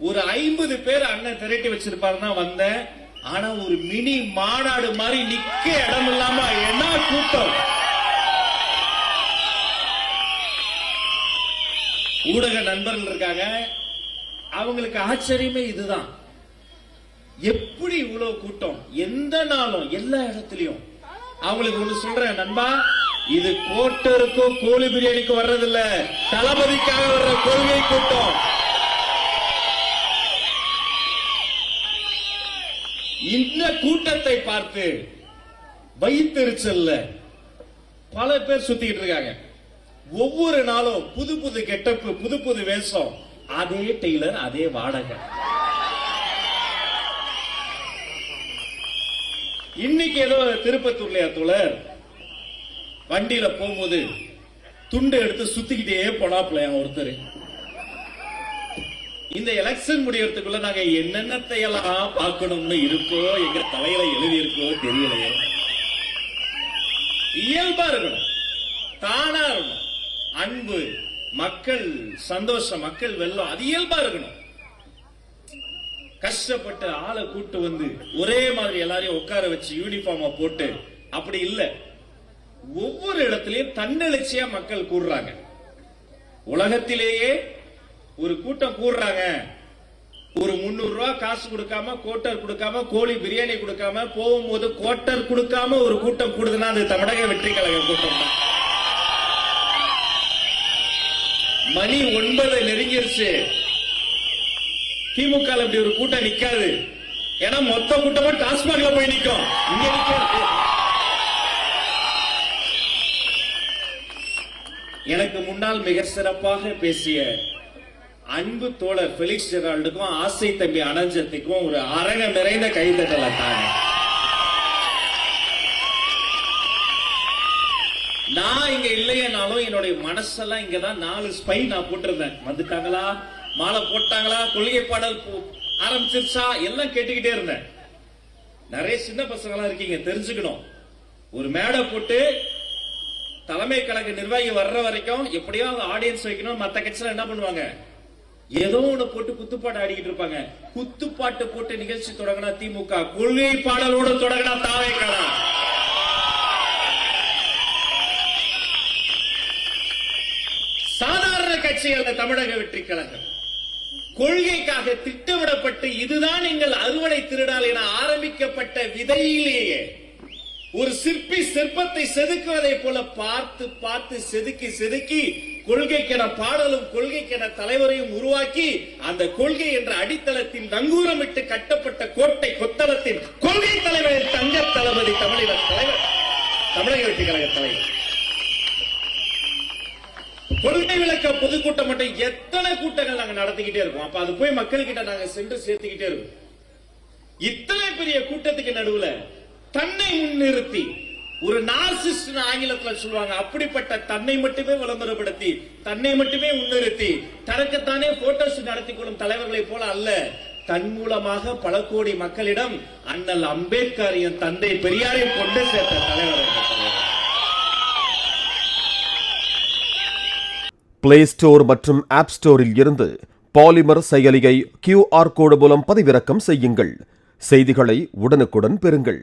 ஒரு ஐம்பது பேர் அண்ணன் திரட்டி வச்சிருப்பாருன்னா வந்தேன். ஆனா ஒரு மினி மாநாடு மாதிரி நிக்க இடம் இல்லாம என்ன கூட்டம்? ஊடக நண்பர்கள் இருக்காங்க. அவங்களுக்கு ஆச்சரியமே இதுதான். எப்படி இவ்வளவு கூட்டம்? எந்த நாளும் எல்லா இடத்துலயும். அவங்களுக்கு ஒண்ணு சொல்றேன் நண்பா. இது கோட்டருக்கும் கோழி பிரியாணிக்கும் வர்றதில்ல. தளபதிக்காக வர்ற கொள்கை கூட்டம். இந்த கூட்டத்தை பார்த்து வைத்தெரிச்சல்ல. பல பேர் சுத்திட்டு இருக்காங்க. ஒவ்வொரு நாளும் புது புது கெட்டப்பு புது புது வேஷம். அதே டெய்லர் அதே வாடகை. இன்னைக்கு ஏதோ திருப்பத்தூர்லயா தோழர்? வண்டியில போகும்போது துண்டு எடுத்து சுத்திக்கிட்டே போனாப்ல ஒருத்தர். இந்த எலெக்ஷன் முடியறதுக்குள்ள நாங்க என்னென்னத்தை எல்லாம் பார்க்கணும்னு இருக்கோ எங்க தலையில எழுதி இருக்கோ தெரியலையே. இயல்பா இருக்கணும். தானா இருக்கணும். அன்பு மக்கள் சந்தோஷம் மக்கள் வெள்ளம் அது இயல்பா இருக்கணும். கஷ்டப்பட்டு ஆளை கூட்டு வந்து ஒரே மாதிரி எல்லாரையும் உட்கார வச்சு யூனிஃபார்மா போட்டு அப்படி இல்ல. ஒவ்வொரு இடத்துலயும் தன்னெழுச்சியா மக்கள் கூடுறாங்க. உலகத்திலேயே ஒரு கூட்டம் கூடுறாங்க. ஒரு முன்னூறு ரூபாய் காசு கொடுக்காம கோட்டர் கொடுக்காம கோழி பிரியாணி கொடுக்காம போகும்போது கோட்டர் கொடுக்காம ஒரு கூட்டம் கூடுதுன்னா அது தமிழக வெற்றி கழக கூட்டம் தான். மணி ஒன்பது நெருங்கிருச்சு. திமுக அப்படி ஒரு கூட்டம் நிக்காது. ஏன்னா மொத்த கூட்டமும் டாஸ்மாக்ல போய் நிக்கும். இங்க நிக்காது. எனக்கு முன்னால் மிக சிறப்பாக பேசிய அன்பு தோழர் பெலிக்ஸ் ஜெரால்டுக்கும் ஆசை தம்பி அனஞ்சத்துக்கும் ஒரு அரங்க நிறைந்த கைதட்டலை தாங்க நான் இங்க இல்லையனாலும் என்னுடைய மனசெல்லாம் இங்கதான் நாலு ஸ்பை நான் போட்டிருந்தேன். வந்துட்டாங்களா? மாலை போட்டாங்களா? கொள்கை பாடல் ஆரம்பிச்சிருச்சா? எல்லாம் கேட்டுக்கிட்டே இருந்தேன். நிறைய சின்ன பசங்க எல்லாம் இருக்கீங்க தெரிஞ்சுக்கணும். ஒரு மேடை போட்டு தலைமை கழக நிர்வாகி வர்ற வரைக்கும் எப்படியோ ஆடியன்ஸ் வைக்கணும் மத்த கட்சியில என்ன பண்ணுவாங்க? ஏதோ ஒண்ணு போட்டு குத்துப்பாட்டு ஆடிக்கிட்டு இருப்பாங்க. குத்துப்பாட்டு போட்டு நிகழ்ச்சி தொடங்கினா திமுக கொள்கை பாடலோடு தொடங்கினா தாவே கடா சாதாரண கட்சி அல்ல தமிழக வெற்றி கழகம். கொள்கைக்காக திட்டமிடப்பட்டு இதுதான் எங்கள் அறுவடை திருநாள் என ஆரம்பிக்கப்பட்ட விதையிலேயே ஒரு சிற்பி சிற்பத்தை செதுக்குவதை போல பார்த்து பார்த்து செதுக்கி செதுக்கி கொள்கைக்கென பாடலும் கொள்கைக்கென தலைவரையும் உருவாக்கி அந்த கொள்கை என்ற அடித்தளத்தில் நங்கூரமிட்டு கட்டப்பட்ட கோட்டை கொத்தளத்தின் கொள்கை தலைவர் தங்க தளபதி தமிழக தலைவர். தமிழக வெற்றி கழக தலைவர். கொள்கை விளக்க பொதுக்கூட்டம் மட்டும் எத்தனை கூட்டங்கள் நாங்க நடத்திக்கிட்டே இருக்கோம். அப்ப அது போய் மக்கள் கிட்ட நாங்க சென்று சேர்த்துக்கிட்டே இருக்கோம். இத்தனை பெரிய கூட்டத்துக்கு நடுவுல தன்னை முன்னிறுத்தி ஒரு நார்சிஸ்ட் ஆங்கிலத்துல சொல்லுவாங்க. அப்படிப்பட்ட தன்னை மட்டுமே விளம்பரப்படுத்தி தன்னை மட்டுமே முன்னிறுத்தி தனக்குத்தானே போட்டோஸ் நடத்தி கொள்ளும் தலைவர்களை போல அல்ல. தன் மூலமாக பல கோடி மக்களிடம் அண்ணல் அம்பேத்கரையும் தந்தை பெரியாரை கொண்டு சேர்த்த தலைவர். பிளே ஸ்டோர் மற்றும் ஆப் ஸ்டோரில் இருந்து பாலிமர் செயலியை கியூஆர் கோடு மூலம் பதிவிறக்கம் செய்யுங்கள். செய்திகளை உடனுக்குடன் பெறுங்கள்.